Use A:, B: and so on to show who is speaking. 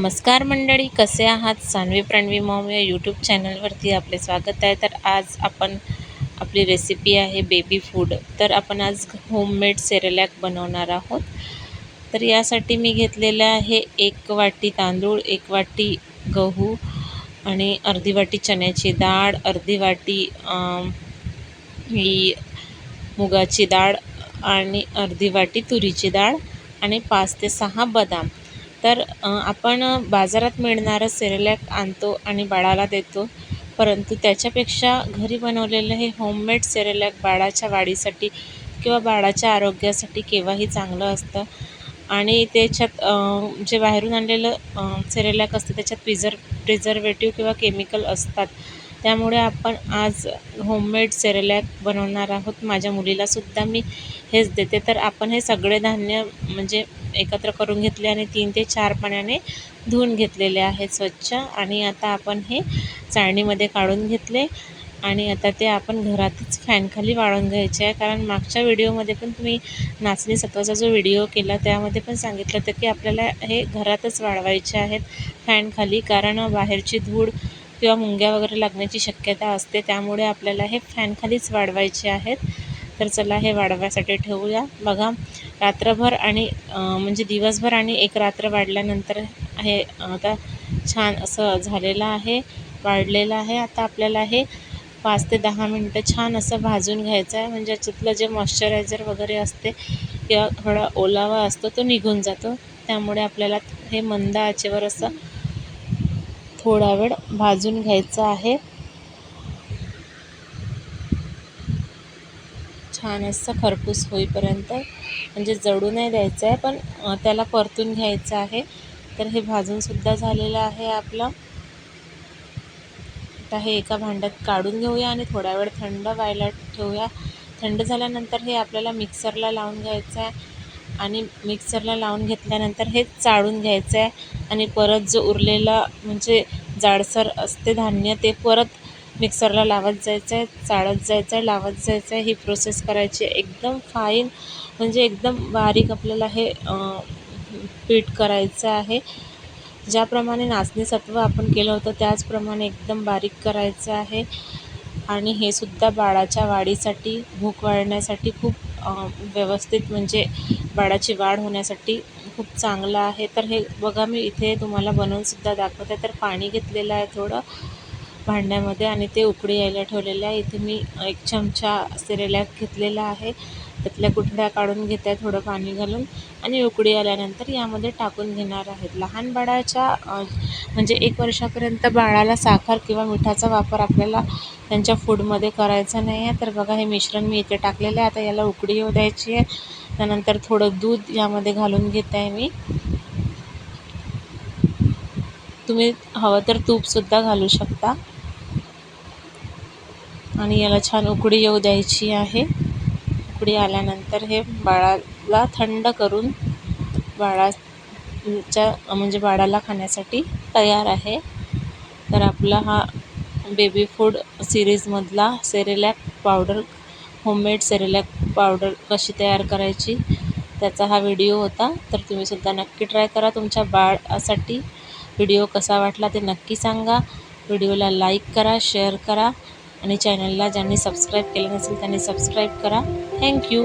A: नमस्कार मंडळी कसे आहात? सानवी प्रणवी मॉम या यूट्यूब चॅनलवरती आपले स्वागत आहे. तर आज आपण आपली रेसिपी आहे बेबी फूड तर आपण आज होममेड सेरेलॅक बनवणार आहोत. तर यासाठी मी घेतलेलं आहे एक वाटी तांदूळ एक वाटी गहू आणि अर्धी वाटी चण्याची डाळ अर्धी वाटी ही मुगाची डाळ आणि अर्धी वाटी तुरीची डाळ आणि पाच ते सहा बदाम. तर आपण बाजारात मिळणारं सेरेलॅक आणतो आणि बाळाला देतो. परंतु त्याच्यापेक्षा घरी बनवलेलं हे होममेड सेरेलॅक बाळाच्या वाढीसाठी किंवा बाळाच्या आरोग्यासाठी केव्हाही चांगलं असतं. आणि त्याच्यात जे बाहेरून आणलेलं सेरेलॅक असतं त्याच्यात प्रिझर प्रिझर्वेटिव्ह किंवा केमिकल असतात. त्यामुळे आपण आज होममेड सेरेलॅक बनवणार आहोत. माझ्या मुलीलासुद्धा मी हेच देते. तर आपण हे सगळे धान्य म्हणजे एकत्र करून घेतले आणि तीन ते चार पाण्याने धुवून घेतलेले आहेत स्वच्छ. आणि आता आपण हे चाळणीमध्ये काढून घेतले. आणि आता ते आपण घरातच फॅनखाली वाळून घ्यायचे आहे. कारण मागच्या व्हिडिओमध्ये पण तुम्ही नाचणी सत्वाचा जो व्हिडिओ केला त्यामध्ये पण सांगितलं होतं की आपल्याला हे घरातच वाळवायचे आहेत फॅनखाली. कारण बाहेरची धूळ किंवा मुंग्या वगैरे लागण्याची शक्यता असते. त्यामुळे आपल्याला हे फॅनखालीच वाढवायचे आहेत. तर चला हे वाढवायसाठी ठेवूया. बघा रात्रभर आणि म्हणजे दिवसभर आणि एक रात्र वाढल्यानंतर हे आता छान असं झालेलं आहे वाढलेलं आहे. आता आपल्याला हे पाच ते दहा मिनटं छान असं भाजून घ्यायचं आहे. म्हणजे याच्यातलं जे मॉइश्चरायझर वगैरे असते किंवा थोडा ओलावा असतो तो निघून जातो. त्यामुळे आपल्याला हे मंद आचेवर असं थोडा वेळ भाजून घ्यायचं आहे. छान असं खरपूस होईपर्यंत म्हणजे जळू नाही द्यायचं आहे पण त्याला परतून घ्यायचं आहे. तर हे भाजूनसुद्धा झालेलं आहे आपलं. आता हे एका भांड्यात काढून घेऊया आणि थोडा वेळ थंड व्हायला ठेवूया. थंड झाल्यानंतर हे आपल्याला मिक्सरला लावून घ्यायचं आहे आणि मिक्सरला लावून घेतल्यानंतर हे चाळून घ्यायचं आहे आणि परत जो उरलेला म्हणजे जाडसर असते धान्य ते परत मिक्सरला लावत जायचं आहे चाळत जायचं आहे लावत जायचं आहे ही प्रोसेस करायची आहे. एकदम फाईन म्हणजे एकदम बारीक आपल्याला हे पीठ करायचं आहे. ज्याप्रमाणे नाचणीसत्व आपण केलं होतं त्याचप्रमाणे एकदम बारीक करायचं आहे. आणि हे सुद्धा बाळाच्या वाढीसाठी भूक वाढण्यासाठी खूप व्यवस्थित म्हणजे बाळाची वाढ होण्यासाठी खूप चांगलं आहे. तर हे बघा मी इथे तुम्हाला बनवूनसुद्धा दाखवते. तर पाणी घेतलेलं आहे थोडं. भांड्यामध्ये आणि ते उकळी यायला ठेवलेलं आहे. इथे मी एक चमचा सेरेलॅक घेतलेला आहे. त्यातल्या गुठळ्या काढून घेत आहे थोडं पाणी घालून आणि उकळी आल्यानंतर यामध्ये टाकून घेणार आहेत. लहान बाळाच्या म्हणजे एक वर्षापर्यंत बाळाला साखर किंवा मिठाचा वापर आपल्याला त्यांच्या फूडमध्ये करायचा नाही आहे. तर बघा हे मिश्रण मी इथे टाकलेलं आहे. आता याला उकळी येऊ द्यायची आहे. त्यानंतर थोडं दूध यामध्ये घालून घेत आहे मी. तुम्ही हवं तर तूपसुद्धा घालू शकता. आणि याला छान उकडी येऊ द्यायची आहे. उकडी आल्यानंतर हे बाळाला थंड करून बाळाच्या म्हणजे बाळाला खाण्यासाठी तयार आहे. तर आपला हा baby food सिरीजमधला Cerelac powder homemade Cerelac powder कशी तयार करायची त्याचा हा व्हिडिओ होता. तर तुम्हीसुद्धा नक्की ट्राय करा तुमच्या बाळासाठी. व्हिडिओ कसा वाटला ते नक्की सांगा. व्हिडिओला लाईक करा शेअर करा आणि चॅनलला ज्यांनी सबस्क्राईब केलं नसेल त्यांनी सबस्क्राईब करा. थँक्यू